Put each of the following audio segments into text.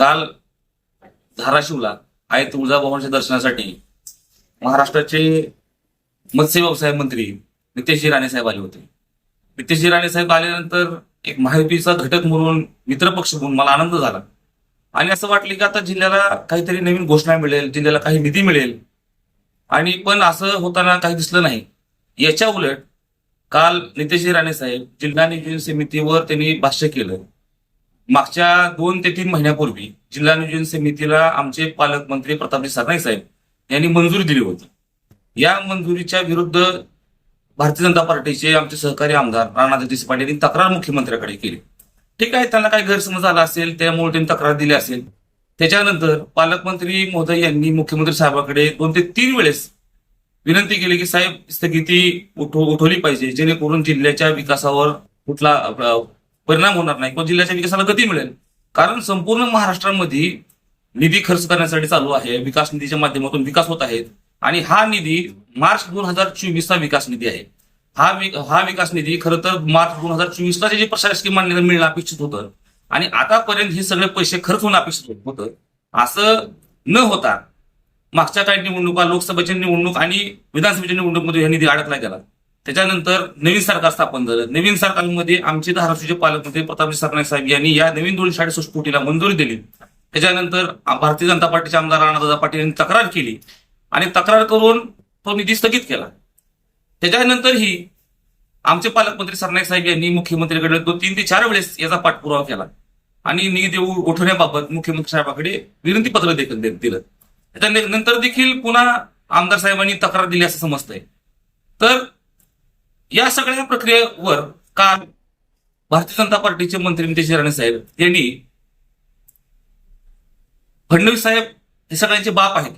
काल धाराशिवला आई तुळजाभवानीच्या दर्शनासाठी महाराष्ट्राचे मत्स्य व्यवसाय मंत्री नितेशजी राणे साहेब आले होते. नितेशजी राणे साहेब आल्यानंतर एक महायुतीचा घटक म्हणून मित्रपक्ष म्हणून मला आनंद झाला. आणि असं वाटलं की आता जिल्ह्याला काहीतरी नवीन घोषणा मिळेल जिल्ह्याला काही निधी मिळेल. आणि पण असं होताना काही दिसलं नाही. याच्या उलट काल नितेशजी राणे साहेब जिल्हा नियोजन समितीवर त्यांनी भाष्य केलं. मागच्या दोन ते तीन महिन्यापूर्वी जिल्हा नियोजन समितीला आमचे पालकमंत्री प्रतापजी सरनाईक साहेब यांनी मंजुरी दिली होती. या मंजुरीच्या विरुद्ध भारतीय जनता पार्टीचे आमचे सहकारी आमदार राणा जगदीश पाटील यांनी तक्रार मुख्यमंत्र्याकडे केली. ठीक आहे त्यांना काही गैरसमज आला असेल त्यामुळे त्यांनी तक्रार दिली असेल. त्याच्यानंतर पालकमंत्री महोदय यांनी मुख्यमंत्री साहेबांकडे दोन ते तीन वेळेस विनंती केली की साहेब स्थगिती उठव उठवली पाहिजे जेणेकरून जिल्ह्याच्या विकासावर कुठला परिणाम होणार नाही. किंवा जिल्ह्याच्या विकासाला गती मिळेल. कारण संपूर्ण महाराष्ट्रामध्ये निधी खर्च करण्यासाठी चालू आहे. विकास निधीच्या माध्यमातून विकास होत आहेत. आणि हा निधी मार्च दोन हजार चोवीसचा विकास निधी आहे. हा हा विकास निधी खरं तर मार्च दोन हजार चोवीसला जे प्रशासकीय मान्यता मिळणं अपेक्षित होतं. आणि आतापर्यंत हे सगळे पैसे खर्च होणं अपेक्षित होतं. असं न होता मागच्या काही निवडणुका लोकसभेच्या निवडणूक आणि विधानसभेच्या निवडणूकमध्ये हा निधी अडकला गेला. त्याच्यानंतर नवीन सरकार स्थापन झालं. नवीन सरकारमध्ये आमचे धाराशिवचे पालकमंत्री प्रतापजी सरनाईक साहेब यांनी या नवीन दोन अडुसष्ट कोटीला मंजुरी दिली. त्याच्यानंतर भारतीय जनता पार्टीचे आमदार राणादादा पाटील यांनी तक्रार केली आणि तक्रार करून तो निधी स्थगित केला. त्याच्यानंतरही आमचे पालकमंत्री सरनाईक साहेब यांनी मुख्यमंत्रीकडे दोन तीन ते चार वेळेस याचा पाठपुरावा केला आणि निधी उ- उठवण्याबाबत मुख्यमंत्री साहेबांकडे विनंती पत्र देखील दे- दिलं. त्याच्यानंतर देखील पुन्हा आमदार साहेबांनी तक्रार दिली असं समजतंय. तर या सगळ्या प्रक्रियेवर काल भारतीय जनता पार्टीचे मंत्री नितेश राणे साहेब यांनी फडणवीस साहेब हे सगळ्यांचे बाप आहेत.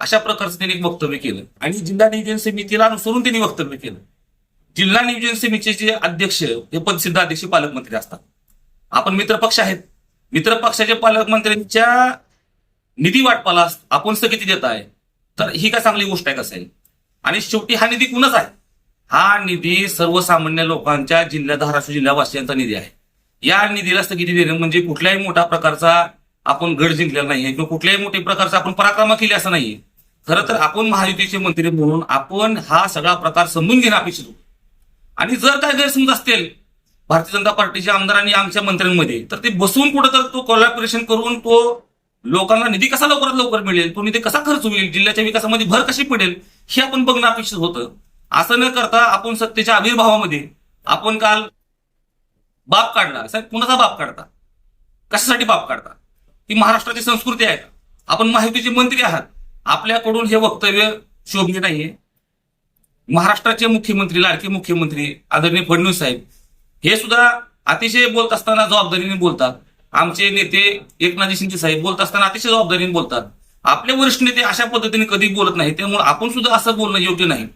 अशा प्रकारचं त्यांनी एक वक्तव्य केलं. आणि जिल्हा नियोजन समितीला अनुसरून त्यांनी वक्तव्य केलं. जिल्हा नियोजन समितीचे जे अध्यक्ष हे पदसिद्ध अध्यक्ष पालकमंत्री असतात. आपण मित्रपक्ष आहेत. मित्रपक्षाच्या पालकमंत्र्यांच्या निधी वाटपाला आपण स्थगिती देत आहे. तर ही काय चांगली गोष्ट आहे कसं आहे आणि शेवटी हा निधी कुणाच आहे? हा निधी सर्वसामान्य लोकांच्या जिल्ह्या धाराशिव जिल्हावासियांचा निधी आहे. या निधीला स्थगिती देणं म्हणजे कुठल्याही मोठ्या प्रकारचा आपण गड जिंकलेला नाहीये किंवा कुठल्याही मोठ्या प्रकारचा आपण पराक्रम केली असं नाहीये. खरं तर आपण महायुतीचे मंत्री म्हणून आपण हा सगळा प्रकार समजून घेणं अपेक्षित होतो. आणि जर काय गैरसमज असतील भारतीय जनता पार्टीच्या आमदारांनी आमच्या मंत्र्यांमध्ये तर ते बसून कुठं तर तो कोलॅबोरेशन करून तो लोकांना निधी कसा लवकरात लवकर मिळेल तो निधी कसा खर्च होईल जिल्ह्याच्या विकासामध्ये भर कशी पडेल हे आपण बघणं अपेक्षित होतं. असं न करता आपण सत्तेच्या आविर्भावामध्ये आपण काल बाप काढला साहेब कुणाचा बाप काढता? कशासाठी बाप काढता? ती महाराष्ट्राची संस्कृती आहे आपण माहितीचे मंत्री आहात. आपल्याकडून हे वक्तव्य शोभणे नाहीये. महाराष्ट्राचे मुख्यमंत्री लाडके मुख्यमंत्री आदरणीय फडणवीस साहेब हे सुद्धा अतिशय बोलत असताना जबाबदारीने बोलतात. आमचे नेते एकनाथजी शिंदे साहेब बोलत असताना अतिशय जबाबदारीने बोलतात. आपले वरिष्ठ नेते अशा पद्धतीने कधी बोलत नाही त्यामुळे आपण सुद्धा असं बोलणं योग्य नाही.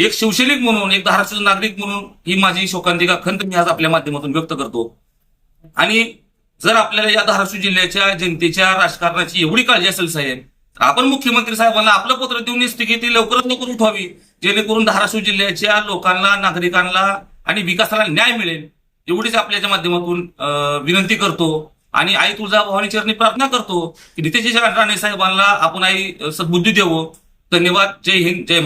एक शिवसैनिक म्हणून एक धाराशिव नागरिक म्हणून ही माझी शोकांतिका खंत मी आज आपल्या माध्यमातून व्यक्त करतो. आणि जर आपल्याला या धाराशिव जिल्ह्याच्या जनतेच्या राजकारणाची एवढी काळजी असेल साहेब तर आपण मुख्यमंत्री साहेबांना आपलं पत्र देऊन स्थगिती लवकरात लवकर उठवावी जेणेकरून धाराशिव जिल्ह्याच्या लोकांना नागरिकांना आणि विकासाला न्याय मिळेल एवढीच आपल्याच्या माध्यमातून विनंती करतो. आणि आई तुळजाभवानी चरणी प्रार्थना करतो की नितेश राणे साहेबांना आपण आई सद्बुद्धी देवो. धन्यवाद. जय हिंद. जय